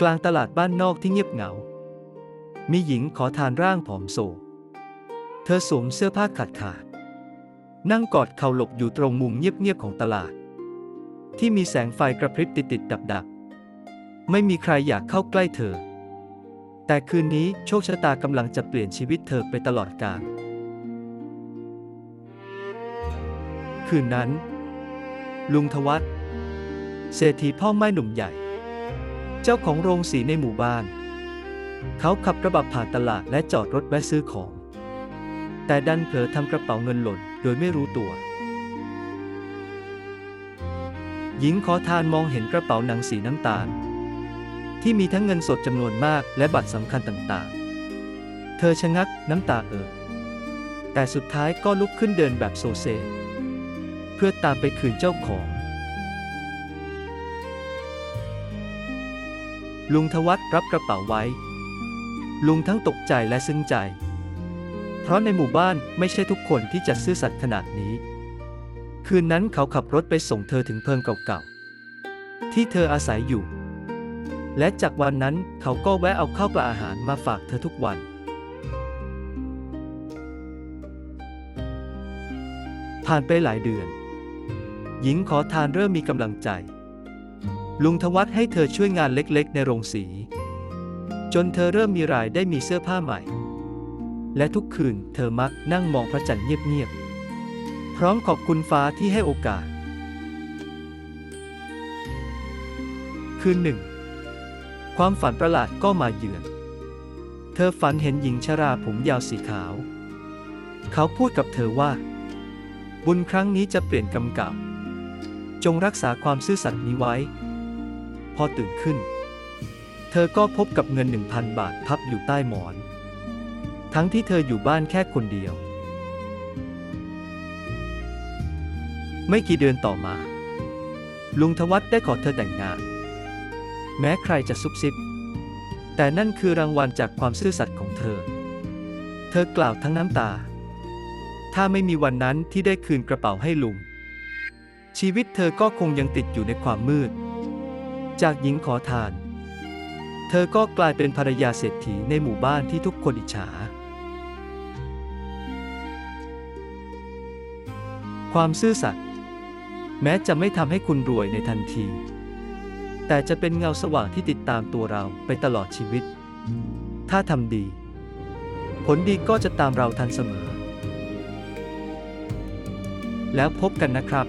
กลางตลาดบ้านนอกที่เงียบเหงา มีหญิงขอทานร่างผอมโซ เธอสวมเสื้อผ้าขาดขาด นั่งกอดเข่าหลบอยู่ตรงมุมเงียบๆของตลาด ที่มีแสงไฟกระพริบติดๆดับๆ ไม่มีใครอยากเข้าใกล้เธอ แต่คืนนี้โชคชะตากำลังจะเปลี่ยนชีวิตเธอไปตลอดกาล คืนนั้น ลุงทวัตเศรษฐีพ่อไม้หนุ่มใหญ่ เจ้าของโรงสีในหมู่บ้าน เขาขับกระบะผ่านตลาดและจอดรถแวะซื้อของ แต่ดันเผลอทำกระเป๋าเงินหล่นโดยไม่รู้ตัว หญิงขอทานมองเห็นกระเป๋าหนังสีน้ำตาล ที่มีทั้งเงินสดจำนวนมากและบัตรสำคัญต่างๆ เธอชะงักน้ำตาเอ่อแต่สุดท้ายก็ลุกขึ้นเดินแบบโซเซ เพื่อตามไปคืนเจ้าของ ลุงทวัตรับกระเป๋าไว้ ลุงทั้งตกใจและซึ้งใจ เพราะในหมู่บ้านไม่ใช่ทุกคนที่จะซื่อสัตย์ขนาดนี้ คืนนั้นเขาขับรถไปส่งเธอถึงเพิงเก่าๆ ที่เธออาศัยอยู่ และจากวันนั้นเขาก็แวะเอาข้าวปลาอาหารมาฝากเธอทุกวันผ่านไปหลายเดือน หญิงขอทานเริ่มมีกำลังใจ ลุงทวัตให้เธอช่วยงานเล็กๆ ในโรงสี จนเธอเริ่มมีรายได้มีเสื้อผ้าใหม่ และทุกคืนเธอมักนั่งมองพระจันทร์เงียบๆ พร้อมขอบคุณฟ้าที่ให้โอกาส คืนหนึ่ง ความฝันประหลาดก็มาเยือน เธอฝันเห็นหญิงชราผมยาวสีขาว เขาพูดกับเธอว่า บุญครั้งนี้จะเปลี่ยนกรรมเก่า จงรักษาความซื่อสัตย์นี้ไว้ พอตื่นขึ้น เธอก็พบกับเงินหนึ่งพันบาทพับอยู่ใต้หมอน ทั้งที่เธออยู่บ้านแค่คนเดียว ไม่กี่เดือนต่อมา ลุงทวัตได้ขอเธอแต่งงาน แม้ใครจะซุบซิบ แต่นั่นคือรางวัลจากความซื่อสัตย์ของเธอ เธอกล่าวทั้งน้ำตา ถ้าไม่มีวันนั้นที่ได้คืนกระเป๋าให้ลุงชีวิตเธอก็คงยังติดอยู่ในความมืด จากหญิงขอทาน เธอก็กลายเป็นภรรยาเศรษฐีในหมู่บ้านที่ทุกคนอิจฉา ความซื่อสัตย์แม้จะไม่ทำให้คุณรวยในทันที แต่จะเป็นเงาสว่างที่ติดตามตัวเราไปตลอดชีวิต ถ้าทำดี ผลดีก็จะตามเราทันเสมอ แล้วพบกันนะครับ